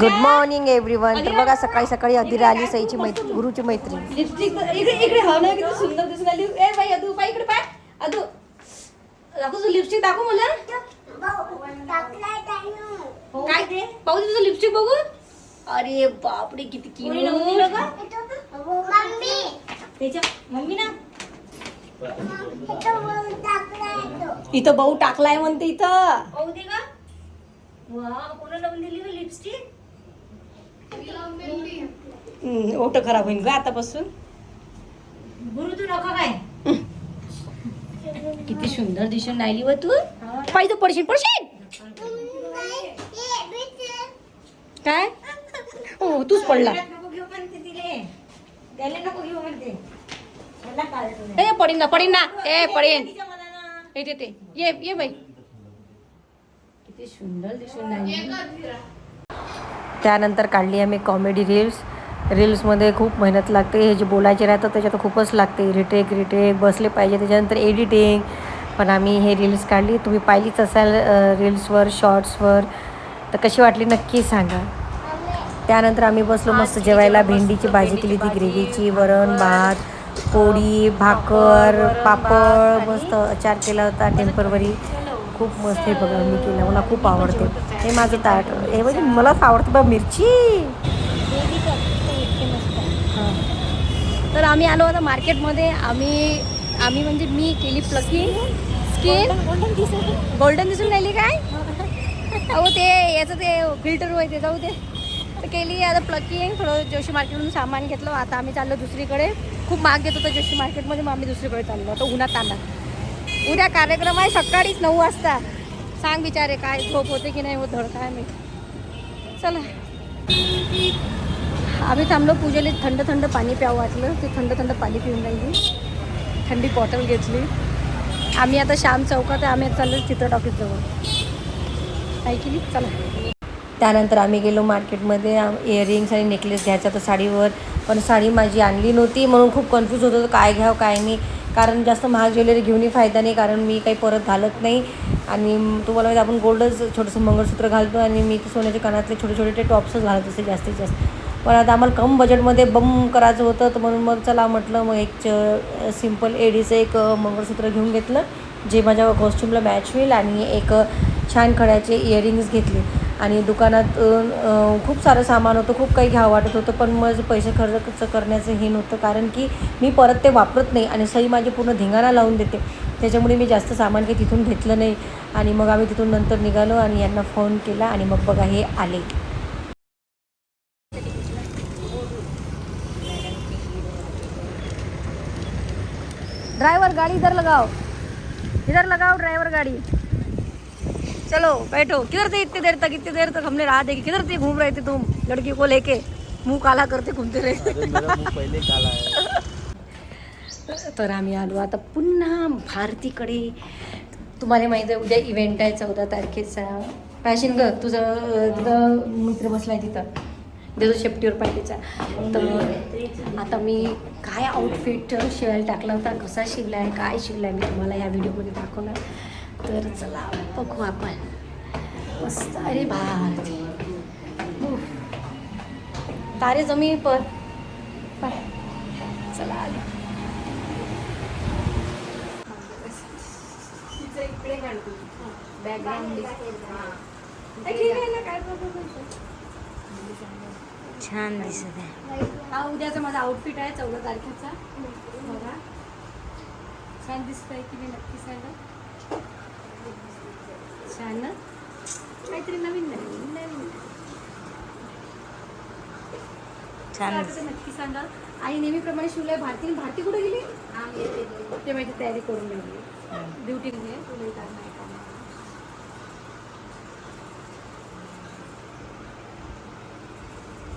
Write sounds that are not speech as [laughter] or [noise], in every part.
Good? Morning everyone तर कधी बघा? सकाळी सकाळी अधीरा आली सईची मैत्री गुरुची मैत्री लिपस्टिक इकडे इकडे हो ना किती सुंदर दिसून आली ए बाई अदू पाय इकडे पाय. अदू. दाखव तुझं लिपस्टिक दाखव मला. काय? ते पाहू दे तुझं लिपस्टिक बघू. अरे बापरे किती क्यूट त्याच्या मम्मी ना? इथं भाऊ टाकलाय म्हणते इथं. पाहू दे का वा कोणा लावून दिली लिपस्टिक ओठ खराब होईल ग आतापासून. किती सुंदर दिसून राहिली व तू. पाहिजे पडशील पडशील. काय? हो तूच पडला. ए पडीन ना पडीन ना. ए पडेन. ए ते ते. ये ये बाई. किती सुंदर दिसून राहिली. त्यानंतर काढली आम्ही कॉमेडी रील्स रील्समध्ये खूप मेहनत लागते. हे जे बोलायचे राहतं त्याच्यात खूपच लागते. रिटेक रिटेक बसले पाहिजे. त्याच्यानंतर एडिटिंग पण आम्ही हे रील्स काढली. तुम्ही पाहिलीच असाल रील्सवर शॉर्ट्सवर तर कशी वाटली नक्की सांगा. त्यानंतर आम्ही बसलो मस्त जेवायला. भेंडीची भाजी केली ती ग्रेव्हीची वरण भात पोळी भाकर पापड मस्त अचार केला होता टेम्परवरी. खूप मस्त हे बघा मी केलं मला खूप आवडते. हे माझं ताट हे म्हणजे मलाच आवडतं बघ मिरची. तर आम्ही आलो आता मार्केटमध्ये आम्ही आम्ही म्हणजे मी केली प्लकिंग स्किन? गोल्डन दिसून राहिली काय? अहो ते याचं ते फिल्टर होय ते जाऊ दे. तर केली आता प्लकिंग थोडं जोशी मार्केटमधून सामान घेतलं. आता आम्ही चाललो दुसरीकडे. खूप माग घेत होतं जोशी मार्केटमध्ये मग आम्ही दुसरीकडे चाललो. आता उन्हात तान्हात उद्या कार्यक्रम आहे सकाळीच नऊ वाजता. सांग बिचारे काय झोप होते की नाही होत काय मी चला. आम्ही थांबलो पूजेला थंड थंड पाणी प्यावं वाटलं. ते थंड थंड पाणी पिऊन राहिली. थंडी बॉटल घेतली. आम्ही आता श्याम चौकात आहे, आम्ही चाललो चित्र टॉकीज ऐकली चला. त्यानंतर आम्ही गेलो मार्केटमध्ये. इयरिंग्स आणि नेकलेस घ्यायचा तर साडीवर. पण साडी माझी आणली नव्हती म्हणून खूप कन्फ्यूज होत होतं काय घ्यावं काय नाही. कारण जास्त महाग ज्वेलरी घेऊनही फायदा नाही कारण मी काही परत घालत नाही. आणि तुम्हाला माहिती आपण गोल्डच छोटंसं मंगळसूत्र घालतो आणि मी ते सोन्याच्या कानातले छोटे छोटे ते टॉप्सच घालत असते जास्तीत जास्त. पण आता आम्हाला कम बजेटमध्ये बम करायचं होतं तर म्हणून मग चला म्हटलं मग एक च सिंपल एडीचं एक मंगळसूत्र घेऊन घेतलं जे माझ्या कॉस्ट्युमला मॅच होईल. आणि एक छान खड्याचे इयरिंग्स घेतले. आणि दुकानात खूप सारं सामान होतं खूप काही घ्यावं वाटत होतं पण मग पैसे खर्च करण्याचं हे नव्हतं. कारण की मी परत ते वापरत नाही आणि सई माझी पूर्ण धिंगाणा लावून देते. त्याच्यामुळे मी जास्त सामान काही तिथून घेतलं नाही. आणि मग आम्ही तिथून नंतर निघालो आणि यांना फोन केला आणि मग बघा हे आले. ड्रायव्हर गाड़ी इधर लगाओ. इधर लगाओ ड्रायव्हर गाड़ी. चलो बैठो। किधर थे इतनी देर तक? इतनी देर तक हमने राह देखी। किधर थे? घूम रहे थे तुम? लड़की को लेके। मुंह काला करते घूमते रहे। पहिले काला आहे [laughs] तर आम्ही आलो. आता पुन्हा भारतीकडे तुम्हाला माहिती आहे उद्या इव्हेंट आहे चौदा तारखेचा. फॅशन ग तुझं तुझं मित्र बसलाय तिथं. देतो शेपटीवर पाहिजेचा तर आता मी काय आउटफिट शिवायला टाकला होता? कसा शिवला आहे काय शिवला आहे मी तुम्हाला या व्हिडिओमध्ये दाखवणार. तर चला बघू आपण. मस्त अरे भारती. तारे जमी पर. चला आले. छान दिसत आहे. हा उद्याचा माझा आउटफिट आहे चौदा तारखेचा. बघा. छान दिसतंय की मी नक्की सांगा. छान ना काहीतरी नवीन नवीन नवीन छान. नक्की सांगा. आई नेहमीप्रमाणे शिवलंय भारती भारती कुठे गेली? ते माहिती तयारी करून गेली ड्युटी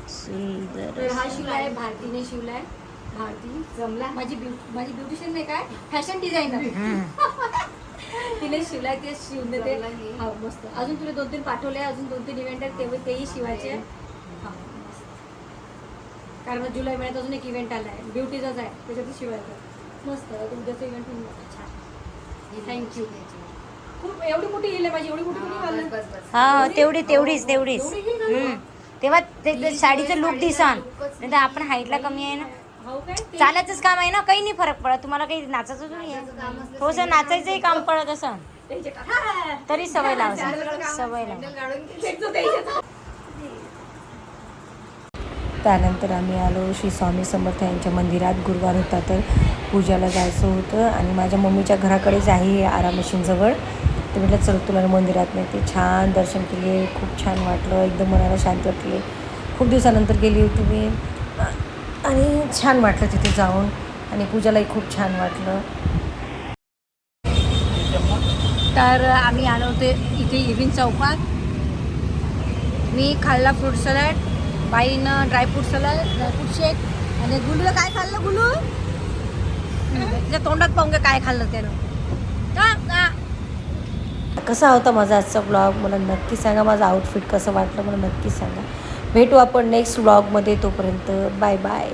सुंदर तर हा शिवलाय भारतीने शिवलाय. भारती जमला. माझी ब्यु माझी ब्युटिशियन नाही काय फॅशन डिझायनर. [laughs] तिने शिवलाय ते शिवून देते. हा मस्त. अजून तुला दोन तीन पाठवले अजून दोन तीन इव्हेंट आहेत तेव्हा तेही शिवायचे. हा. कारण मग जुलै महिन्यात अजून एक इव्हेंट आलाय. ब्युटीचाच आहे त्याच्यातच शिवायचं. मस्त उद्याचं इव्हेंट होऊन. छान. थँक्यू खूप एवढी मोठी येईल माझी एवढी मोठी कोणी घालणार? हा तेवढी तेवढीच तेवढीच? तेव्हा ते ते साडीचं लुक दिसन. नाही तर आपण हाईटला कमी आहे ना. चालायचंच काम आहे ना काही नाही फरक पडत. तुम्हाला काही नाचायचं नाही आहे? थोडंसं नाचायचंही काम पडत असं. तरी सवय लावायची. सवय लावा. त्यानंतर आम्ही आलो श्री स्वामी समर्थ यांच्या मंदिरात. गुरुवार होता तर पूजाला जायचं होतं आणि माझ्या मम्मीच्या घराकडेच आहे हे आरा मशीनजवळ तर म्हटलं चल तुला मंदिरात नेते छान दर्शन केले खूप छान वाटलं. एकदम मनाला शांती वाटली. खूप दिवसानंतर गेली होती मी. आणि छान वाटलं तिथे जाऊन आणि पूजालाही खूप छान वाटलं. तर आम्ही आलो होते इथे इव्हिन चौकात. मी खाल्ला fruit salad बाईनं dry fruit salad dry fruit shake आणि गुलूला काय खाल्लं गुलू? तिच्या तोंडात पाहून काय खाल्लं त्यानं? कसा होता माझा आजचा ब्लॉग मला नक्की सांगा माझं आउटफिट कसं वाटलं? मला नक्की सांगा. भेटू आपण नेक्स्ट ब्लॉगमध्ये तोपर्यंत बाय बाय